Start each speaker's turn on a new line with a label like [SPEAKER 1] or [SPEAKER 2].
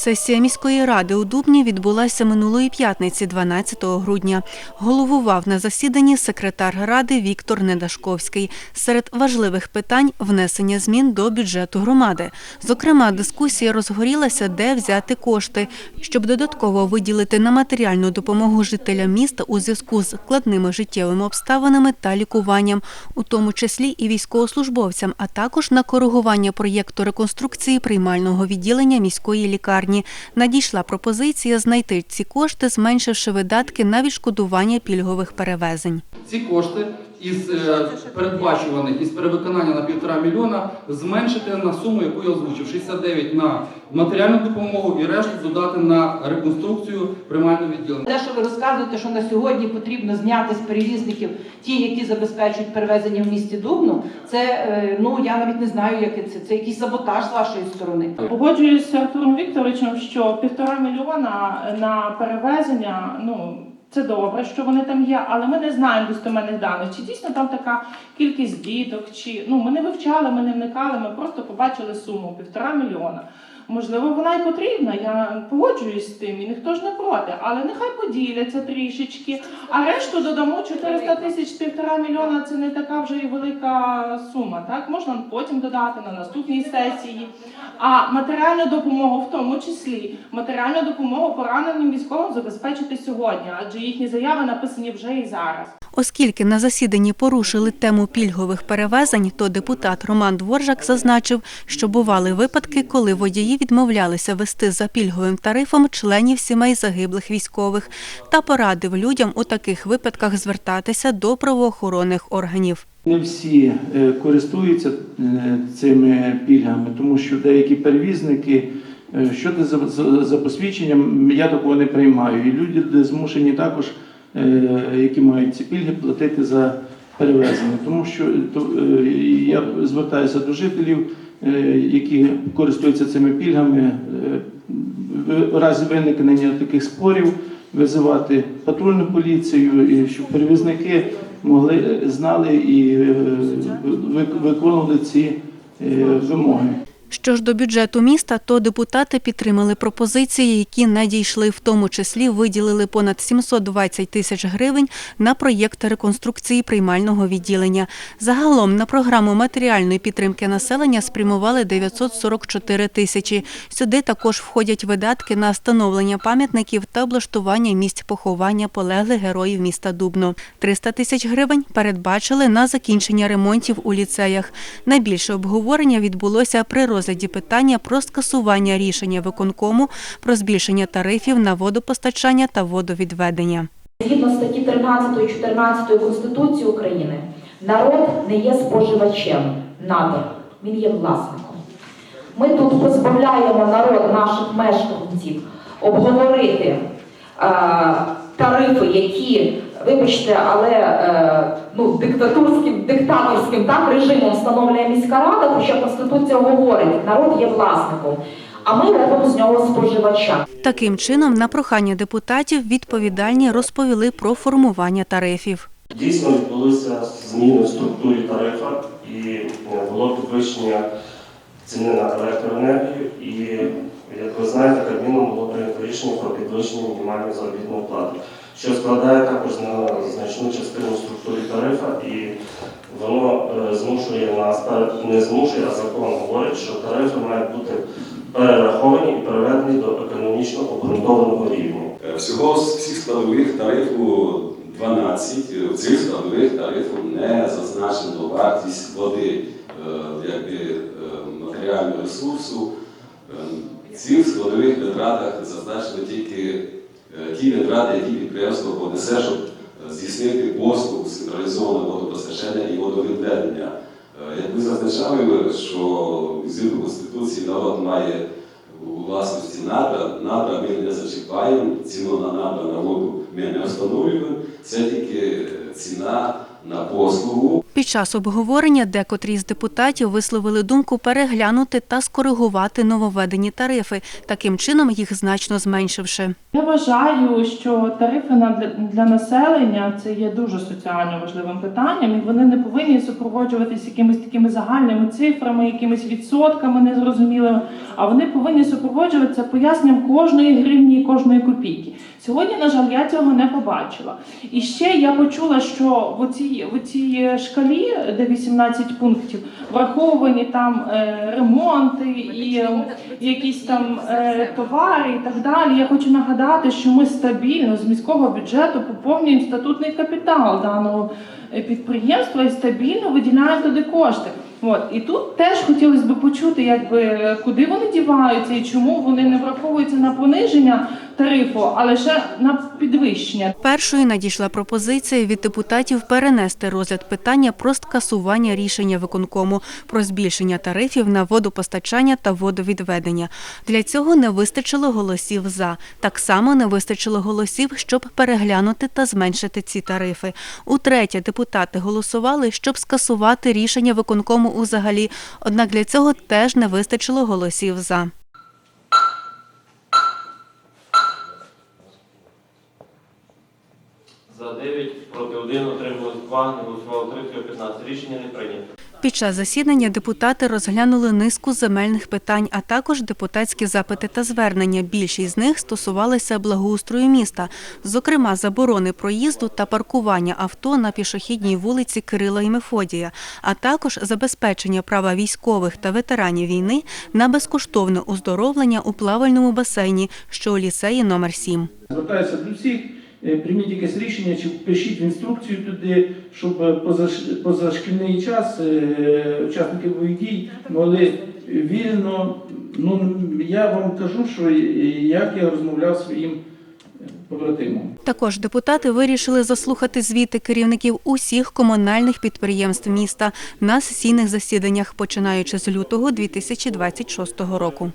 [SPEAKER 1] Сесія міської ради у Дубні відбулася минулої п'ятниці, 12 грудня. Головував на засіданні секретар ради Віктор Недашковський. Серед важливих питань внесення змін до бюджету громади. Зокрема, дискусія розгорілася, де взяти кошти, щоб додатково виділити на матеріальну допомогу жителям міста у зв'язку з складними життєвими обставинами та лікуванням, у тому числі і військовослужбовцям, а також на коригування проєкту реконструкції приймального відділення міської лікарні. Надійшла пропозиція знайти ці кошти, зменшивши видатки на відшкодування пільгових перевезень.
[SPEAKER 2] Ці кошти із е, передбачуваних із перевиконання на півтора мільйона зменшити на суму, яку я озвучив 69 на матеріальну допомогу і решту додати на реконструкцію приймального відділення.
[SPEAKER 3] Те, що ви розказуєте, що на сьогодні потрібно зняти з перевізників ті, які забезпечують перевезення в місті Дубну, це е, ну я навіть не знаю, яке це. Це якийсь саботаж з вашої сторони.
[SPEAKER 4] Погоджуюсь з Артуром Вікторовичем, що півтора мільйона на перевезення, ну це добре, що вони там є, але ми не знаємо достеменних даних, чи дійсно там така кількість діток, чи ну ми не вивчали, ми не вникали, ми просто побачили суму півтора мільйона. Можливо, вона і потрібна. Я погоджуюсь з тим, і ніхто ж не проти, але нехай поділяться трішечки. А решту додамо 400 тисяч, півтора мільйона. Це не така вже і велика сума. Так можна потім додати на наступній сесії. А матеріальну допомогу, в тому числі матеріальну допомогу пораненим військовим забезпечити сьогодні, адже їхні заяви написані вже і зараз.
[SPEAKER 1] Оскільки на засіданні порушили тему пільгових перевезень, то депутат Роман Дворжак зазначив, що бували випадки, коли водії відмовлялися вести за пільговим тарифом членів сімей загиблих військових, та порадив людям у таких випадках звертатися до правоохоронних органів.
[SPEAKER 5] Не всі е, користуються е, цими пільгами, тому що деякі перевізники, е, що це за, посвідченням, я такого не приймаю. І люди змушені також, які мають ці пільги, платити за перевезення. Тому що я звертаюся до жителів, які користуються цими пільгами, е, в разі виникнення таких спорів визивати патрульну поліцію, і щоб перевізники могли знали і е, ви- виконували ці е, вимоги.
[SPEAKER 1] Що ж до бюджету міста, то депутати підтримали пропозиції, які надійшли, в тому числі виділили понад 720 тисяч гривень на проєкт реконструкції приймального відділення. Загалом на програму матеріальної підтримки населення спрямували 944 тисячі. Сюди також входять видатки на встановлення пам'ятників та облаштування місць поховання полеглих героїв міста Дубно. 300 тисяч гривень передбачили на закінчення ремонтів у ліцеях. Найбільше обговорення відбулося при розгляді питання про скасування рішення виконкому про збільшення тарифів на водопостачання та водовідведення.
[SPEAKER 6] Згідно статті 13 і 14 Конституції України, народ не є споживачем надр, він є власником. Ми тут позбавляємо народ наших мешканців обговорити е, тарифи, які, вибачте, але е, ну, диктатурським, диктаторським так, режимом встановлює міська рада, хоча Конституція говорить, народ є власником, а ми робимо з нього споживача.
[SPEAKER 1] Таким чином, на прохання депутатів відповідальні розповіли про формування тарифів.
[SPEAKER 7] Дійсно відбулися зміни в структурі тарифа і е, було підвищення ціни на електроенергію. І, як ви знаєте, Кабміном було прийнято рішення про підвищення мінімальної заробітної плати, що складає також на значну частину в структурі тарифа, і воно е, змушує нас, не змушує, а закон говорить, що тарифи мають бути перераховані і переведені до економічно обґрунтованого рівня.
[SPEAKER 8] Е, Всього з всіх складових тарифу 12. В цих складових тарифу не зазначено вартість води, е, якби е, матеріального ресурсу. Е, В цих складових витратах зазначено тільки е, ті витрати, які підприємство понесе, щоб е, здійснити послуг з централізованого водопостачання і водовідведення. Е, Як ви зазначали, що згідно Конституції народ має у власності надра, надра ми не зачіпаємо, ціну на надра на воду ми не встановлюємо, це тільки ціна на послугу.
[SPEAKER 1] Під час обговорення декотрі з депутатів висловили думку переглянути та скоригувати нововведені тарифи, таким чином їх значно зменшивши.
[SPEAKER 4] Я вважаю, що тарифи на для, населення це є дуже соціально важливим питанням, і вони не повинні супроводжуватися якимись такими загальними цифрами, якимись відсотками незрозумілими, а вони повинні супроводжуватися поясненням кожної гривні, кожної копійки. Сьогодні, на жаль, я цього не побачила. І ще я почула, що в цій в цій шкалі, де 18 пунктів, враховані там е, ремонти і якісь там е, товари і так далі. Я хочу нагадати, що ми стабільно з міського бюджету поповнюємо статутний капітал даного е, підприємства і стабільно виділяємо туди кошти. От і тут теж хотілося б почути, якби куди вони діваються і чому вони не враховуються на пониження тарифу, а лише на підвищення.
[SPEAKER 1] Першою надійшла пропозиція від депутатів перенести розгляд питання про скасування рішення виконкому про збільшення тарифів на водопостачання та водовідведення. Для цього не вистачило голосів за. Так само не вистачило голосів, щоб переглянути та зменшити ці тарифи. Утретє, депутати голосували, щоб скасувати рішення виконкому узагалі. Однак для цього теж не вистачило голосів за.
[SPEAKER 9] 2, не голосувало 3, 15. Рішення не прийнято.
[SPEAKER 1] Під час засідання депутати розглянули низку земельних питань, а також депутатські запити та звернення. Більшість з них стосувалися благоустрою міста, зокрема заборони проїзду та паркування авто на пішохідній вулиці Кирила і Мефодія, а також забезпечення права військових та ветеранів війни на безкоштовне оздоровлення у плавальному басейні, що у ліцеї номер 7.
[SPEAKER 5] Звертаюся до всіх, прийміть якесь рішення, чи пишіть інструкцію туди, щоб е, позашкільний час е, учасники бойових дій могли вільно. Ну я вам кажу, що е, як я розмовляв своїм е.
[SPEAKER 1] Також депутати вирішили заслухати звіти керівників усіх комунальних підприємств міста на сесійних засіданнях, починаючи з лютого 2026 року.